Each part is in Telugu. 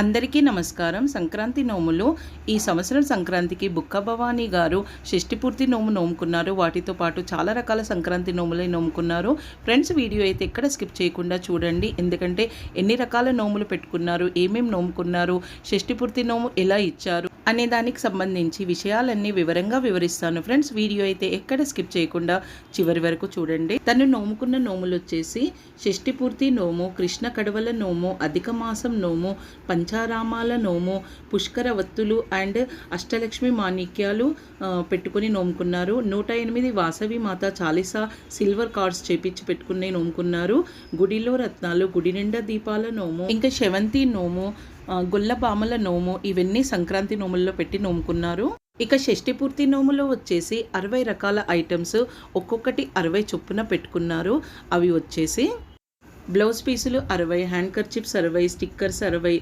అందరికీ నమస్కారం. సంక్రాంతి నోములు ఈ సంవత్సరం సంక్రాంతికి బుక్క భవానీ గారు షష్టిపూర్తి నోము నోముకున్నారు. వాటితో పాటు చాలా రకాల సంక్రాంతి నోములే నోముకున్నారు. ఫ్రెండ్స్ వీడియో అయితే ఎక్కడ స్కిప్ చేయకుండా చూడండి. ఎందుకంటే ఎన్ని రకాల నోములు పెట్టుకున్నారు ఏమేమి నోముకున్నారు షష్టిపూర్తి నోము ఎలా ఇచ్చారు అనే దానికి సంబంధించి విషయాలన్నీ వివరంగా వివరిస్తాను. ఫ్రెండ్స్ వీడియో అయితే ఎక్కడ స్కిప్ చేయకుండా చివరి వరకు చూడండి. తను నోముకున్న నోములు వచ్చేసి షష్టిపూర్తి నోము కృష్ణ కడవల నోము అధిక మాసం నోము పంచారామాల నోము పుష్కర వత్తులు అండ్ అష్టలక్ష్మి మాణిక్యాలు పెట్టుకుని నోముకున్నారు. నూట ఎనిమిది వాసవి మాత చాలీసా సిల్వర్ కార్డ్స్ చేపించి పెట్టుకుని నోముకున్నారు. గుడిలో రత్నాలు గుడి నిండా దీపాల నోము ఇంకా శవంతి నోము గొల్లపామల నోము ఇవన్నీ సంక్రాంతి నోముల్లో పెట్టి నోముకున్నారు. ఇక షష్ఠిపూర్తి నోములో వచ్చేసి అరవై రకాల ఐటమ్స్ ఒక్కొక్కటి అరవై చొప్పున పెట్టుకున్నారు. అవి వచ్చేసి బ్లౌజ్ పీసులు అరవై హ్యాండ్ కర్చిప్స్ అరవై స్టిక్కర్స్ అరవై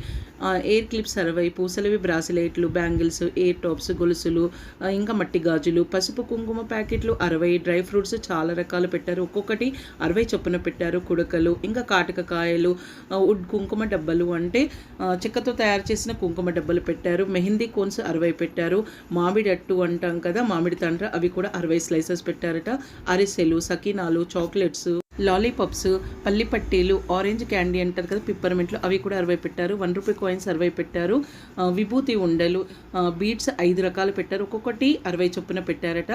ఎయిర్ క్లిప్స్ అరవై పూసలవి బ్రాసిలెట్లు బ్యాంగిల్స్ ఎయిర్ టాప్స్ గొలుసులు ఇంకా మట్టి గాజులు పసుపు కుంకుమ ప్యాకెట్లు అరవై డ్రై ఫ్రూట్స్ చాలా రకాలు పెట్టారు. ఒక్కొక్కటి అరవై చొప్పున పెట్టారు. కుడకలు ఇంకా కాటక కాయలు వుడ్ కుంకుమ డబ్బలు అంటే చెక్కతో తయారు చేసిన కుంకుమ డబ్బలు పెట్టారు. మెహందీ కోన్స్ అరవై పెట్టారు. మామిడి అట్టు అంటాం కదా మామిడి తండ్ర అవి కూడా అరవై స్లైసెస్ పెట్టారట. అరిసెలు సకినాలు చాక్లెట్స్. లాలీపాప్స్ పల్లి పట్టీలు ఆరెంజ్ క్యాండీ అంటారు కదా పిప్పర్మెంట్లు అవి కూడా అరవై పెట్టారు. వన్ రూపీ కాయిన్స్ అరవై పెట్టారు. విభూతి ఉండలు బీడ్స్ ఐదు రకాలు పెట్టారు. ఒక్కొక్కటి అరవై చొప్పున పెట్టారట.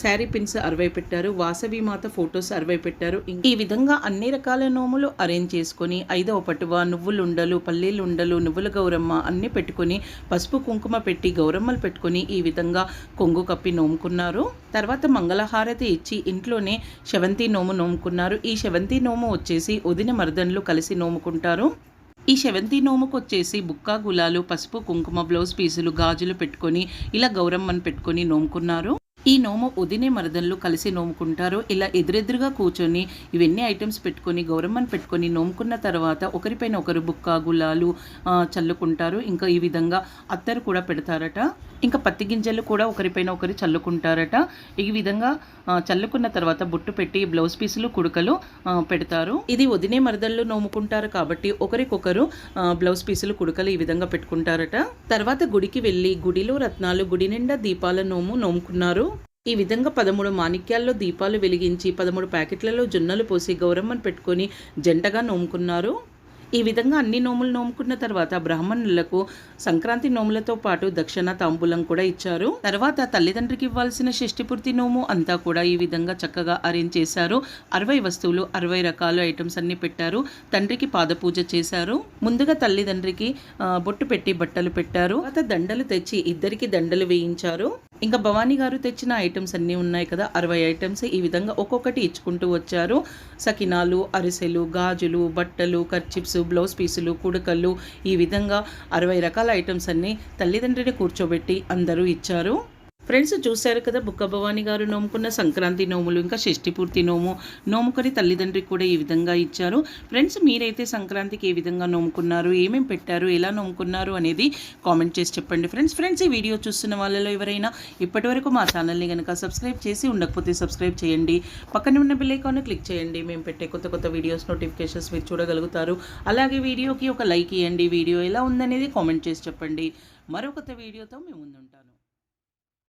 శారీ పిన్స్ అరవై పెట్టారు. వాసవి మాత ఫొటోస్ అరవై పెట్టారు. ఈ విధంగా అన్ని రకాల నోములు అరేంజ్ చేసుకొని ఐదవ పటువ నువ్వులు ఉండలు పల్లీలు ఉండలు నువ్వుల గౌరమ్మ అన్ని పెట్టుకొని పసుపు కుంకుమ పెట్టి గౌరమ్మలు పెట్టుకొని ఈ విధంగా కొంగు కప్పి నోముకున్నారు. తర్వాత మంగళహారతి ఇచ్చి ఇంట్లోనే శవంతి నోము నోముకున్నారు. ఈ శవంతి నోము వచ్చేసి వదిన మర్దన్లు కలిసి నోముకుంటారు. ఈ శవంతి నోముకు వచ్చేసి బుక్క గులాలు పసుపు కుంకుమ బ్లౌజ్ పీసులు గాజులు పెట్టుకొని ఇలా గౌరమ్మను పెట్టుకొని నోముకున్నారు. ఈ నోము ఉదినే మరదన్లు కలిసి నోముకుంటారు. ఇలా ఎదురెదురుగా కూర్చొని ఇవన్నీ ఐటమ్స్ పెట్టుకొని గౌరమ్మను పెట్టుకొని నోముకున్న తర్వాత ఒకరిపైన ఒకరు బుక్క గులాలు చల్లుకుంటారు. ఇంకా ఈ విధంగా అత్తరు కూడా పెడతారట. ఇంకా పత్తి గింజలు కూడా ఒకరిపైన ఒకరు చల్లుకుంటారట. ఈ విధంగా చల్లుకున్న తర్వాత బొట్టు పెట్టి బ్లౌజ్ పీసులు కుడుకలు పెడతారు. ఇది వదినే మరదళ్ళు నోముకుంటారు కాబట్టి ఒకరికొకరు బ్లౌజ్ పీసులు కుడుకలు ఈ విధంగా పెట్టుకుంటారట. తర్వాత గుడికి వెళ్ళి గుడిలో రత్నాలు గుడి నిండా దీపాల నోము నోముకున్నారు. ఈ విధంగా పదమూడు మాణిక్యాల్లో దీపాలు వెలిగించి పదమూడు ప్యాకెట్లలో జొన్నలు పోసి గౌరమ్మను పెట్టుకొని జంటగా నోముకున్నారు. ఈ విధంగా అన్ని నోములు నోముకున్న తర్వాత బ్రాహ్మణులకు సంక్రాంతి నోములతో పాటు దక్షిణ తాంబూలం కూడా ఇచ్చారు. తర్వాత తల్లిదండ్రికి ఇవ్వాల్సిన షష్టిపూర్తి నోము అంతా కూడా ఈ విధంగా చక్కగా అరేంజ్ చేశారు. అరవై వస్తువులు అరవై రకాల ఐటమ్స్ అన్ని పెట్టారు. తండ్రికి పాదపూజ చేశారు. ముందుగా తల్లిదండ్రికి బొట్టు పెట్టి బట్టలు పెట్టారు. తర్వాత దండలు తెచ్చి ఇద్దరికి దండలు వేయించారు. ఇంకా భవానీ గారు తెచ్చిన ఐటమ్స్ అన్నీ ఉన్నాయి కదా. అరవై ఐటమ్స్ ఈ విధంగా ఒక్కొక్కటి ఇచ్చుకుంటూ వచ్చారు. సకినాలు అరిసెలు గాజులు బట్టలు కర్చిప్స్ బ్లౌజ్ పీసులు కుడకలు ఈ విధంగా అరవై రకాల ఐటమ్స్ అన్నీ తల్లిదండ్రిని కూర్చోబెట్టి అందరూ ఇచ్చారు. ఫ్రెండ్స్ చూశారు కదా బుక్క భవానీ గారు నోముకున్న సంక్రాంతి నోములు ఇంకా షష్టిపూర్తి నోము నోముకొని తల్లిదండ్రికి కూడా ఈ విధంగా ఇచ్చారు. ఫ్రెండ్స్ మీరైతే సంక్రాంతికి ఏ విధంగా నోముకున్నారు ఏమేమి పెట్టారు ఎలా నోముకున్నారు అనేది కామెంట్ చేసి చెప్పండి. ఫ్రెండ్స్ ఫ్రెండ్స్ ఈ వీడియో చూస్తున్న వాళ్ళలో ఎవరైనా ఇప్పటివరకు మా ఛానల్ని కనుక సబ్స్క్రైబ్ చేసి ఉండకపోతే సబ్స్క్రైబ్ చేయండి. పక్కన ఉన్న బెల్ క్లిక్ చేయండి. మేము పెట్టే కొత్త కొత్త వీడియోస్ నోటిఫికేషన్స్ మీరు చూడగలుగుతారు. అలాగే వీడియోకి ఒక లైక్ ఇవ్వండి వీడియో ఎలా ఉందనేది కామెంట్ చేసి చెప్పండి. మరో కొత్త వీడియోతో మేము ముందుంటాను.